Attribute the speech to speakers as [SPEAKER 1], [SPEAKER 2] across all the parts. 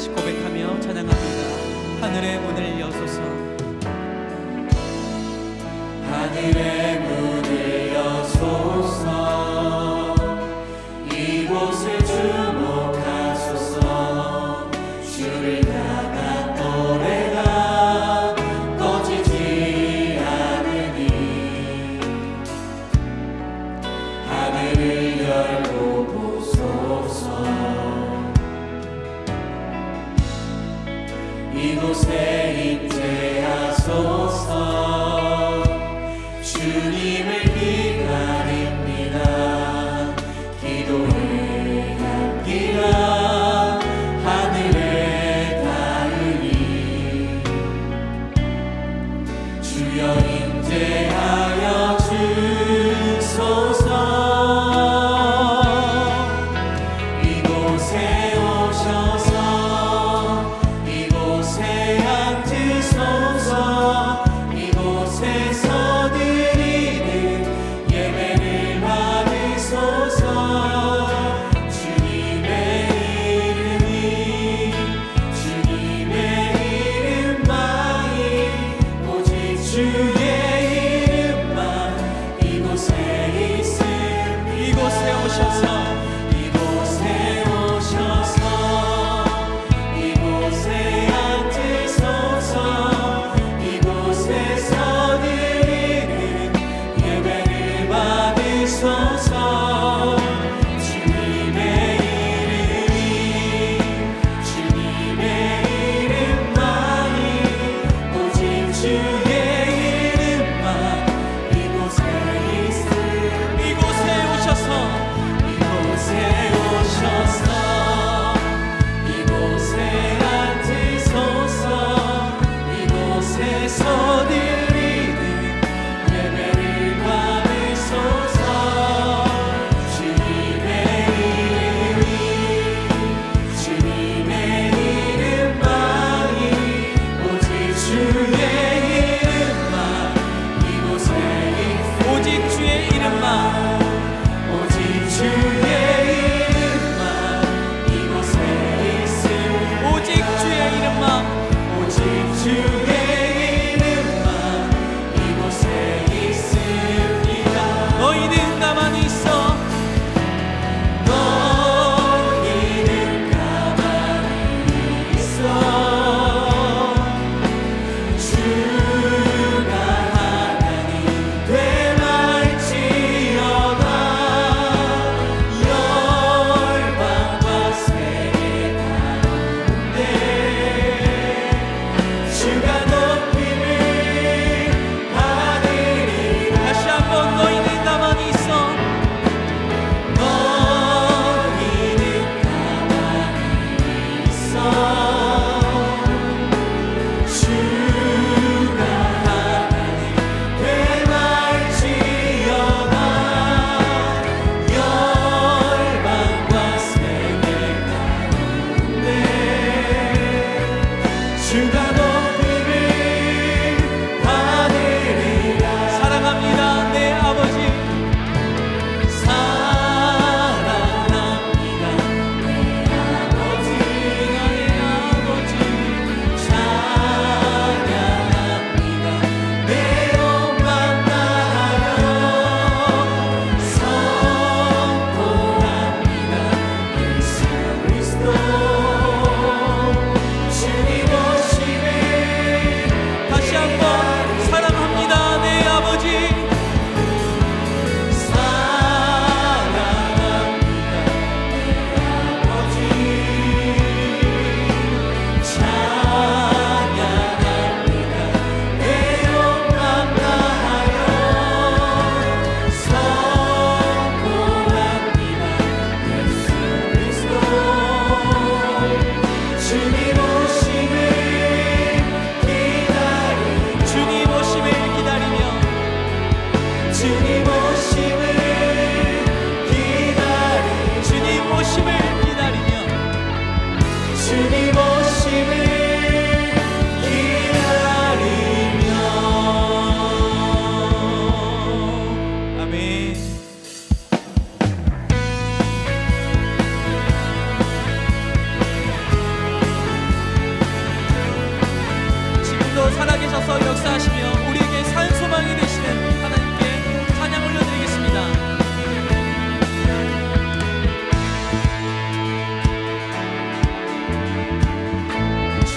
[SPEAKER 1] 다시 고백하며 찬양합니다. 하늘의 문을 여소서.
[SPEAKER 2] 하늘의 문을 여소서.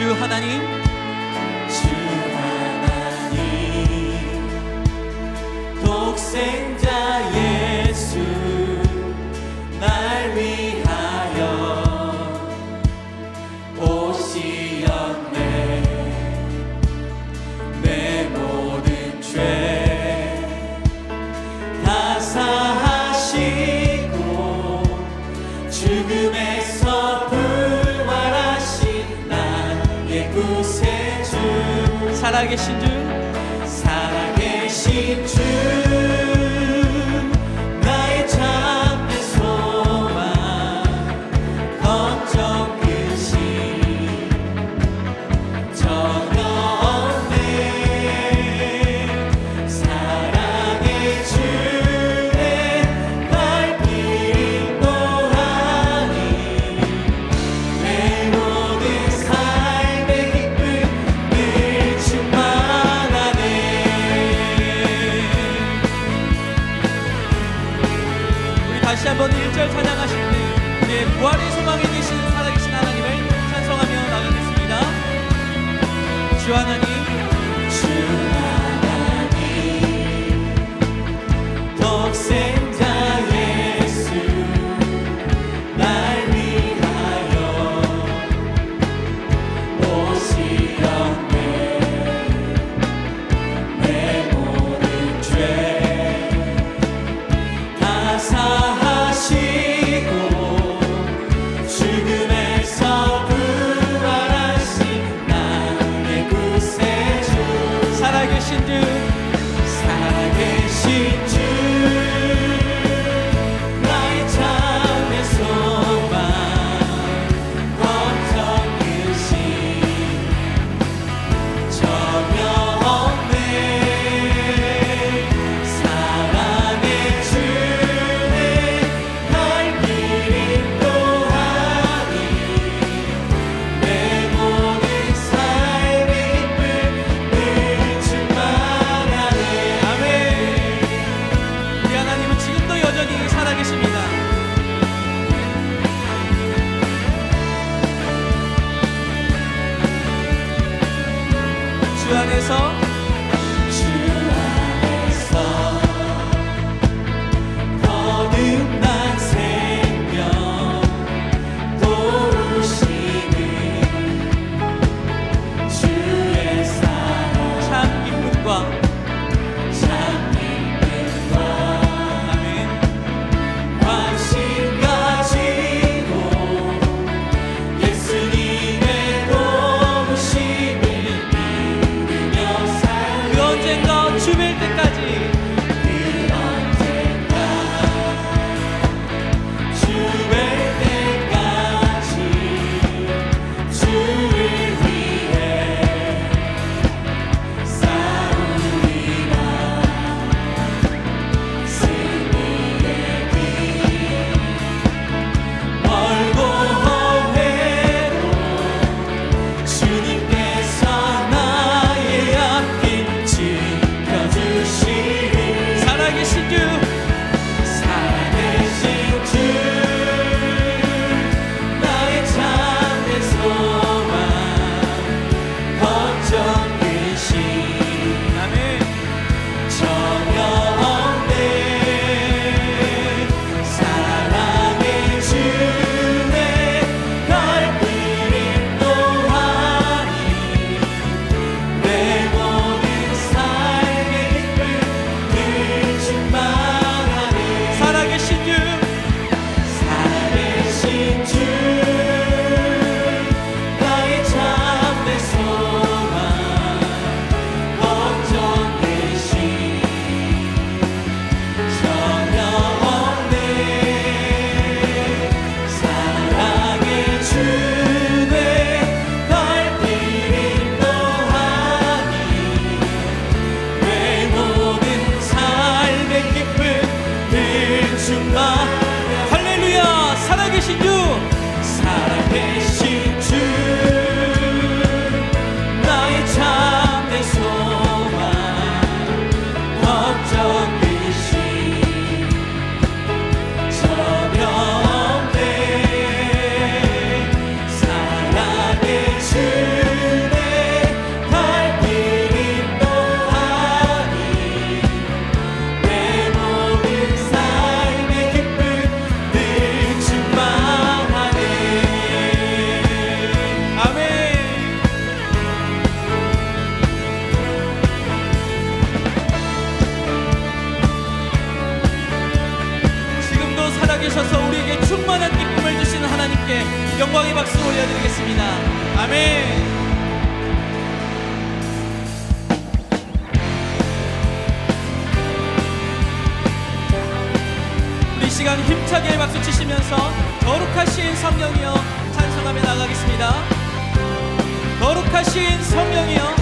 [SPEAKER 2] 주
[SPEAKER 3] 하나님. 주 하나님
[SPEAKER 2] 독생자
[SPEAKER 3] 계신
[SPEAKER 2] 줄 믿습니다. 아멘. 우리 시간 힘차게 박수 치시면서 거룩하신 성령이여 찬송하며 나가겠습니다. 거룩하신 성령이여.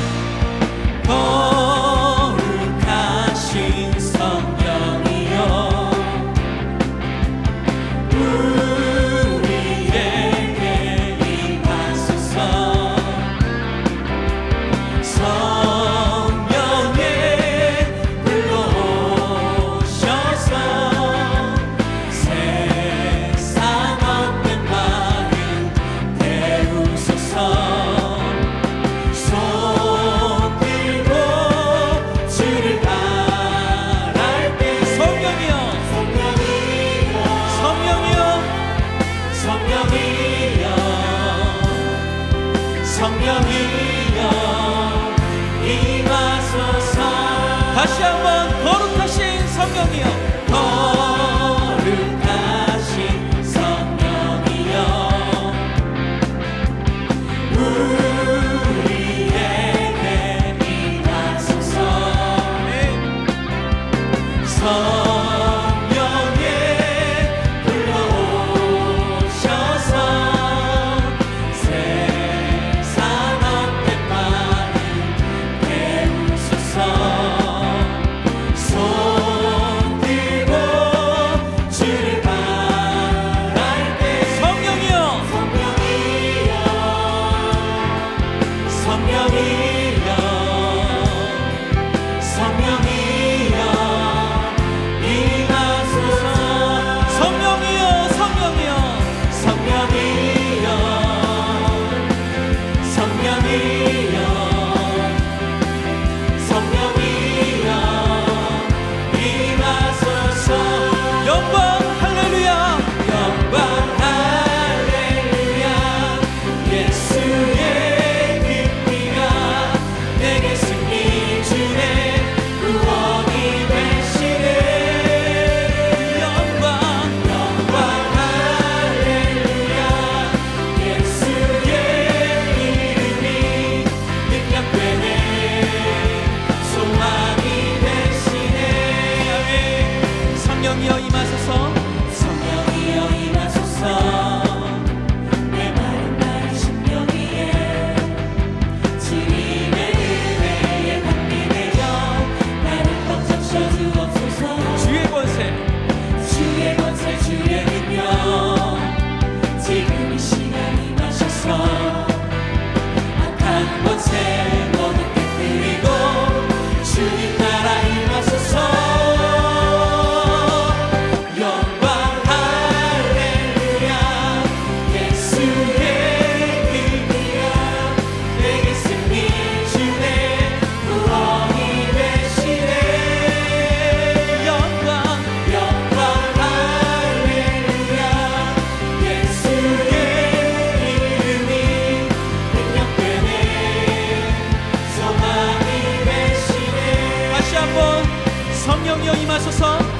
[SPEAKER 3] 성령 임하소서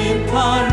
[SPEAKER 2] in.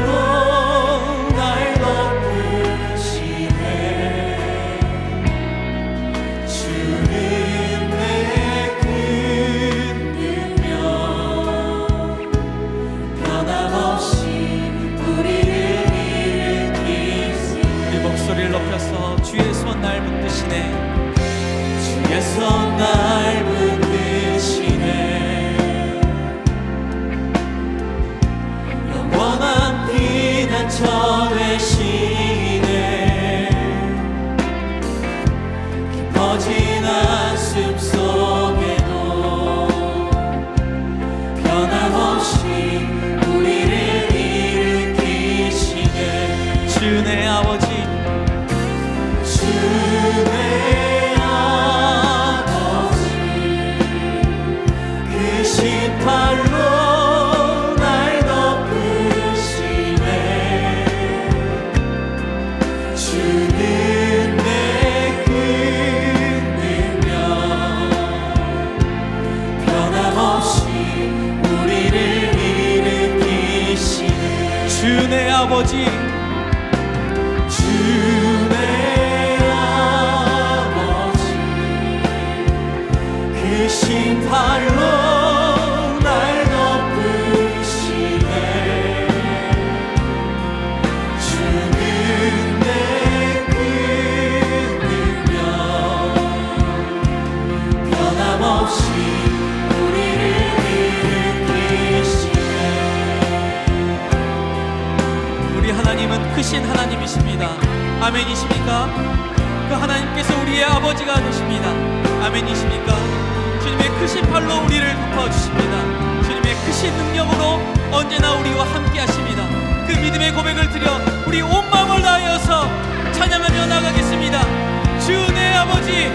[SPEAKER 2] 크신 하나님이십니다. 아멘이십니까? 그 하나님께서 우리의 아버지가 되십니다. 아멘이십니까? 주님의 크신 팔로 우리를 덮어주십니다. 주님의 크신 능력으로 언제나 우리와 함께 하십니다. 그 믿음의 고백을 드려 우리 온 마음을 다하여서 찬양하며 나가겠습니다. 주 내 아버지